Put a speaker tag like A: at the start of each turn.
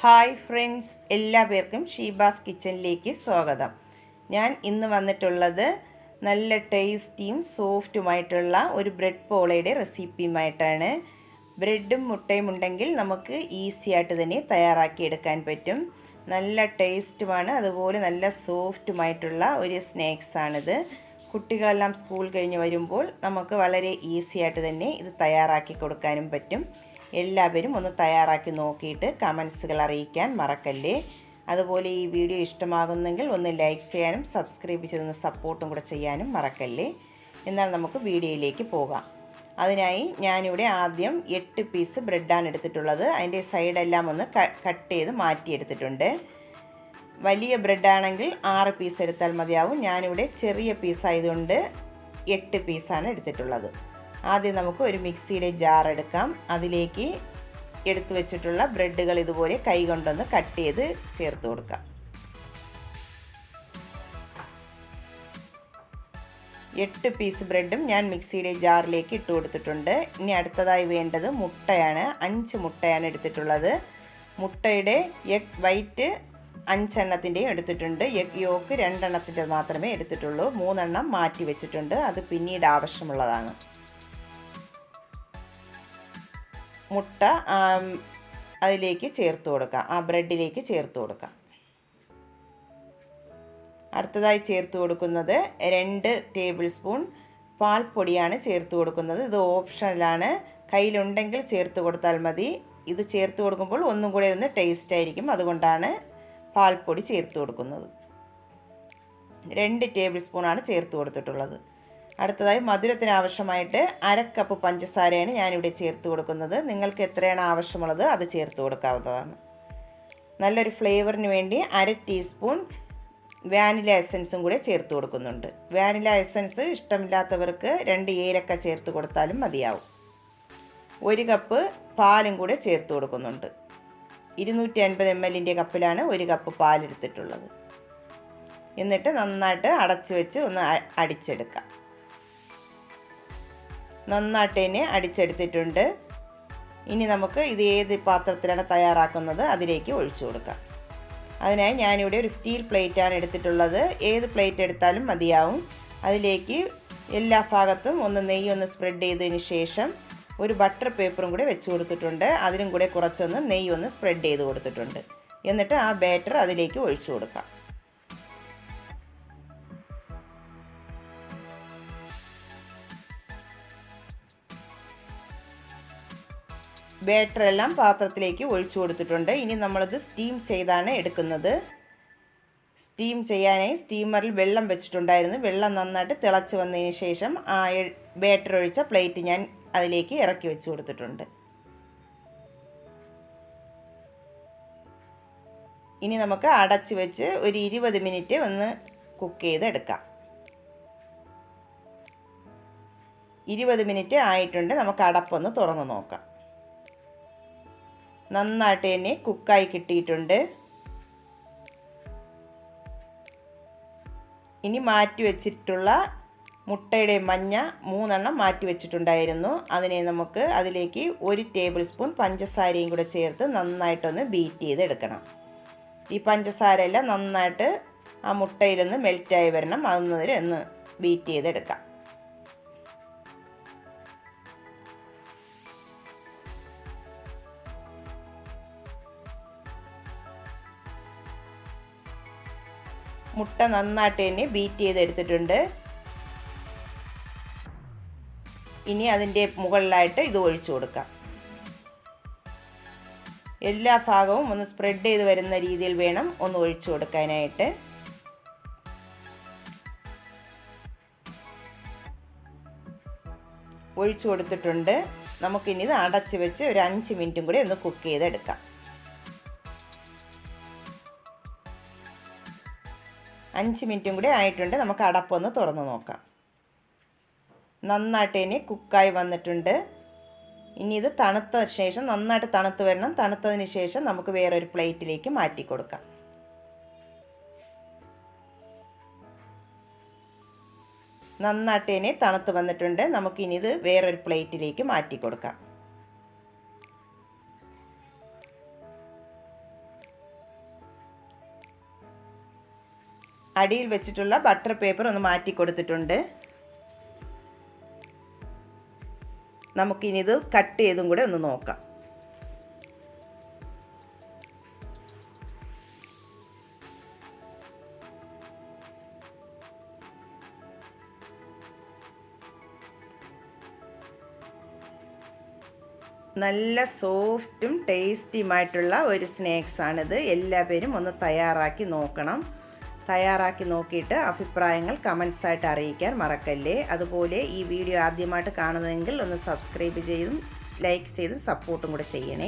A: Hi friends എല്ലാ പേർക്കും ഷീബാസ് കിച്ചണിലേക്ക് സ്വാഗതം. ഞാൻ ഇന്ന് വന്നിട്ടുള്ളത് നല്ല ടേസ്റ്റിയും സോഫ്റ്റുമായിട്ടുള്ള ഒരു ബ്രെഡ് പോളയുടെ റെസിപ്പിയുമായിട്ടാണ്. ബ്രെഡും മുട്ടയും ഉണ്ടെങ്കിൽ നമുക്ക് ഈസി ആയിട്ട് തന്നെ തയ്യാറാക്കിയെടുക്കാൻ പറ്റും. നല്ല ടേസ്റ്റുമാണ് അതുപോലെ നല്ല സോഫ്റ്റുമായിട്ടുള്ള ഒരു സ്നാക്സാണിത്. കുട്ടികളെല്ലാം സ്കൂൾ കഴിഞ്ഞ് വരുമ്പോൾ നമുക്ക് വളരെ ഈസി ആയിട്ട് തന്നെ ഇത് തയ്യാറാക്കി കൊടുക്കാനും പറ്റും. എല്ലാവരും ഒന്ന് തയ്യാറാക്കി നോക്കിയിട്ട് കമൻസുകൾ അറിയിക്കാൻ മറക്കല്ലേ. അതുപോലെ ഈ വീഡിയോ ഇഷ്ടമാകുന്നെങ്കിൽ ഒന്ന് ലൈക്ക് ചെയ്യാനും സബ്സ്ക്രൈബ് ചെയ്തൊന്ന് സപ്പോർട്ടും കൂടെ ചെയ്യാനും മറക്കല്ലേ. എന്നാൽ നമുക്ക് വീഡിയോയിലേക്ക് പോകാം. അതിനായി ഞാനിവിടെ ആദ്യം എട്ട് പീസ് ബ്രെഡാണ് എടുത്തിട്ടുള്ളത്. അതിന്റെ സൈഡെല്ലാം ഒന്ന് കട്ട് ചെയ്ത് മാറ്റിയെടുത്തിട്ടുണ്ട്. വലിയ ബ്രെഡാണെങ്കിൽ ആറ് പീസ് എടുത്താൽ മതിയാവും. ഞാനിവിടെ ചെറിയ പീസായതുകൊണ്ട് എട്ട് പീസാണ് എടുത്തിട്ടുള്ളത്. ആദ്യം നമുക്ക് ഒരു മിക്സിയുടെ ജാർ എടുക്കാം. അതിലേക്ക് എടുത്തു വെച്ചിട്ടുള്ള ബ്രെഡുകൾ ഇതുപോലെ കൈ കൊണ്ടൊന്ന് കട്ട് ചെയ്ത് ചേർത്ത് കൊടുക്കാം. എട്ട് പീസ് ബ്രെഡും ഞാൻ മിക്സിയുടെ ജാറിലേക്ക് ഇട്ട് കൊടുത്തിട്ടുണ്ട്. ഇനി അടുത്തതായി വേണ്ടത് മുട്ടയാണ്. അഞ്ച് മുട്ടയാണ് എടുത്തിട്ടുള്ളത്. മുട്ടയുടെ എഗ് വൈറ്റ് അഞ്ചെണ്ണത്തിന്റെയും എടുത്തിട്ടുണ്ട്. എഗ് യോക്ക് രണ്ടെണ്ണത്തിന്റെ മാത്രമേ എടുത്തിട്ടുള്ളൂ. മൂന്നെണ്ണം മാറ്റി വെച്ചിട്ടുണ്ട്. അത് പിന്നീട് ആവശ്യമുള്ളതാണ്. മുട്ട അതിലേക്ക് ചേർത്ത് കൊടുക്കാം. ആ ബ്രെഡിലേക്ക് ചേർത്ത് കൊടുക്കാം. അടുത്തതായി ചേർത്ത് കൊടുക്കുന്നത് രണ്ട് ടേബിൾ സ്പൂൺ പാൽപ്പൊടിയാണ് ചേർത്ത് കൊടുക്കുന്നത്. ഇത് ഓപ്ഷണലാണ് കയ്യിലുണ്ടെങ്കിൽ ചേർത്ത് കൊടുത്താൽ മതി. ഇത് ചേർത്ത് കൊടുക്കുമ്പോൾ ഒന്നും കൂടെ ഒന്ന് ടേസ്റ്റ് ആയിരിക്കും. അതുകൊണ്ടാണ് പാൽപ്പൊടി ചേർത്ത് കൊടുക്കുന്നത്. രണ്ട് ടേബിൾ സ്പൂണാണ് ചേർത്ത് കൊടുത്തിട്ടുള്ളത്. അടുത്തതായി മധുരത്തിന് ആവശ്യമായിട്ട് അര കപ്പ് പഞ്ചസാരയാണ് ഞാനിവിടെ ചേർത്ത് കൊടുക്കുന്നത്. നിങ്ങൾക്ക് എത്രയാണ് ആവശ്യമുള്ളത് അത് ചേർത്ത് കൊടുക്കാവുന്നതാണ്. നല്ലൊരു ഫ്ലേവറിന് വേണ്ടി അര ടീസ്പൂൺ വാനില എസൻസും കൂടെ ചേർത്ത് കൊടുക്കുന്നുണ്ട്. വാനില എസൻസ് ഇഷ്ടമില്ലാത്തവർക്ക് രണ്ട് ഏലക്ക ചേർത്ത് കൊടുത്താലും മതിയാവും. ഒരു കപ്പ് പാലും കൂടെ ചേർത്ത് കൊടുക്കുന്നുണ്ട്. ഇരുന്നൂറ്റി അൻപത് എം എല്ലിന്റെ കപ്പിലാണ് ഒരു കപ്പ് പാലെടുത്തിട്ടുള്ളത്. എന്നിട്ട് നന്നായിട്ട് അടച്ചു വെച്ച് ഒന്ന് അടിച്ചെടുക്കാം. നന്നായിട്ട് തന്നെ അടിച്ചെടുത്തിട്ടുണ്ട്. ഇനി നമുക്ക് ഇത് ഏത് പാത്രത്തിലാണ് തയ്യാറാക്കുന്നത് അതിലേക്ക് ഒഴിച്ചു കൊടുക്കാം. അതിനായി ഞാനിവിടെ ഒരു സ്റ്റീൽ പ്ലേറ്റാണ് എടുത്തിട്ടുള്ളത്. ഏത് പ്ലേറ്റ് എടുത്താലും മതിയാവും. അതിലേക്ക് എല്ലാ ഭാഗത്തും ഒന്ന് നെയ്യ് ഒന്ന് സ്പ്രെഡ് ചെയ്തതിന് ശേഷം ഒരു ബട്ടർ പേപ്പറും കൂടെ വെച്ച് കൊടുത്തിട്ടുണ്ട്. അതിനും കൂടെ കുറച്ചൊന്ന് നെയ്യ് ഒന്ന് സ്പ്രെഡ് ചെയ്ത് കൊടുത്തിട്ടുണ്ട്. എന്നിട്ട് ആ ബാറ്റർ അതിലേക്ക് ഒഴിച്ചു കൊടുക്കാം. ബാറ്ററെല്ലാം പാത്രത്തിലേക്ക് ഒഴിച്ചു കൊടുത്തിട്ടുണ്ട്. ഇനി നമ്മളത് സ്റ്റീം ചെയ്താണ് എടുക്കുന്നത്. സ്റ്റീം ചെയ്യാനായി സ്റ്റീമറിൽ വെള്ളം വെച്ചിട്ടുണ്ടായിരുന്നു. വെള്ളം നന്നായിട്ട് തിളച്ച് വന്നതിന് ശേഷം ആ ബാറ്റർ ഒഴിച്ച പ്ലേറ്റ് ഞാൻ അതിലേക്ക് ഇറക്കി വെച്ച് കൊടുത്തിട്ടുണ്ട്. ഇനി നമുക്ക് അടച്ച് വെച്ച് ഒരു ഇരുപത് മിനിറ്റ് ഒന്ന് കുക്ക് ചെയ്തെടുക്കാം. ഇരുപത് മിനിറ്റ് ആയിട്ടുണ്ട്. നമുക്ക് അടപ്പൊന്ന് തുറന്ന് നോക്കാം. നന്നായിട്ട് തന്നെ കുക്കായി കിട്ടിയിട്ടുണ്ട്. ഇനി മാറ്റി വെച്ചിട്ടുള്ള മുട്ടയുടെ മഞ്ഞ മൂന്നെണ്ണം മാറ്റി വെച്ചിട്ടുണ്ടായിരുന്നു. അതിനെ നമുക്ക് അതിലേക്ക് ഒരു ടേബിൾ സ്പൂൺ പഞ്ചസാരയും കൂടെ ചേർത്ത് നന്നായിട്ടൊന്ന് ബീറ്റ് ചെയ്തെടുക്കണം. ഈ പഞ്ചസാര എല്ലാം നന്നായിട്ട് ആ മുട്ടയിലൊന്ന് മെൽറ്റായി വരണം. അതൊന്നും ഒന്ന് ബീറ്റ് ചെയ്തെടുക്കാം. മുട്ട നന്നായിട്ട് തന്നെ ബീറ്റ് ചെയ്തെടുത്തിട്ടുണ്ട്. ഇനി അതിന്റെ മുകളിലായിട്ട് ഇത് ഒഴിച്ചു കൊടുക്കാം. എല്ലാ ഭാഗവും ഒന്ന് സ്പ്രെഡ് ചെയ്ത് വരുന്ന രീതിയിൽ വേണം ഒന്ന് ഒഴിച്ചു കൊടുക്കാനായിട്ട്. ഒഴിച്ചു കൊടുത്തിട്ടുണ്ട്. നമുക്കിനി ഇത് അടച്ച് വെച്ച് ഒരു അഞ്ച് മിനിറ്റും കൂടി ഒന്ന് കുക്ക് ചെയ്തെടുക്കാം. അഞ്ച് മിനിറ്റും കൂടി ആയിട്ടുണ്ട്. നമുക്ക് അടപ്പൊന്ന് തുറന്ന് നോക്കാം. നന്നായിട്ട് ഇനി കുക്കായി വന്നിട്ടുണ്ട്. ഇനി ഇത് തണുത്ത ശേഷം നന്നായിട്ട് തണുത്ത് വരണം. തണുത്തതിന് ശേഷം നമുക്ക് വേറൊരു പ്ലേറ്റിലേക്ക് മാറ്റി കൊടുക്കാം. നന്നായിട്ട് ഇനി തണുത്ത് വന്നിട്ടുണ്ട്. നമുക്കിനി ഇത് വേറൊരു പ്ലേറ്റിലേക്ക് മാറ്റി കൊടുക്കാം. അടിയിൽ വെച്ചിട്ടുള്ള ബട്ടർ പേപ്പർ ഒന്ന് മാറ്റി കൊടുത്തിട്ടുണ്ട്. നമുക്കിനി ഇത് കട്ട് ചെയ്തും കൂടെ ഒന്ന് നോക്കാം. നല്ല സോഫ്റ്റും ടേസ്റ്റിയുമായിട്ടുള്ള ഒരു സ്നാക്സാണിത് എല്ലാ പേരും ഒന്ന് തയ്യാറാക്കി നോക്കണം. തയ്യാറാക്കി നോക്കിയിട്ട് അഭിപ്രായങ്ങൾ കമൻസ് ആയിട്ട് അറിയിക്കാൻ മറക്കല്ലേ. അതുപോലെ ഈ വീഡിയോ ആദ്യമായിട്ട് കാണുന്നതെങ്കിൽ ഒന്ന് സബ്സ്ക്രൈബ് ചെയ്തും ലൈക്ക് ചെയ്തും സപ്പോർട്ടും കൂടെ ചെയ്യണേ.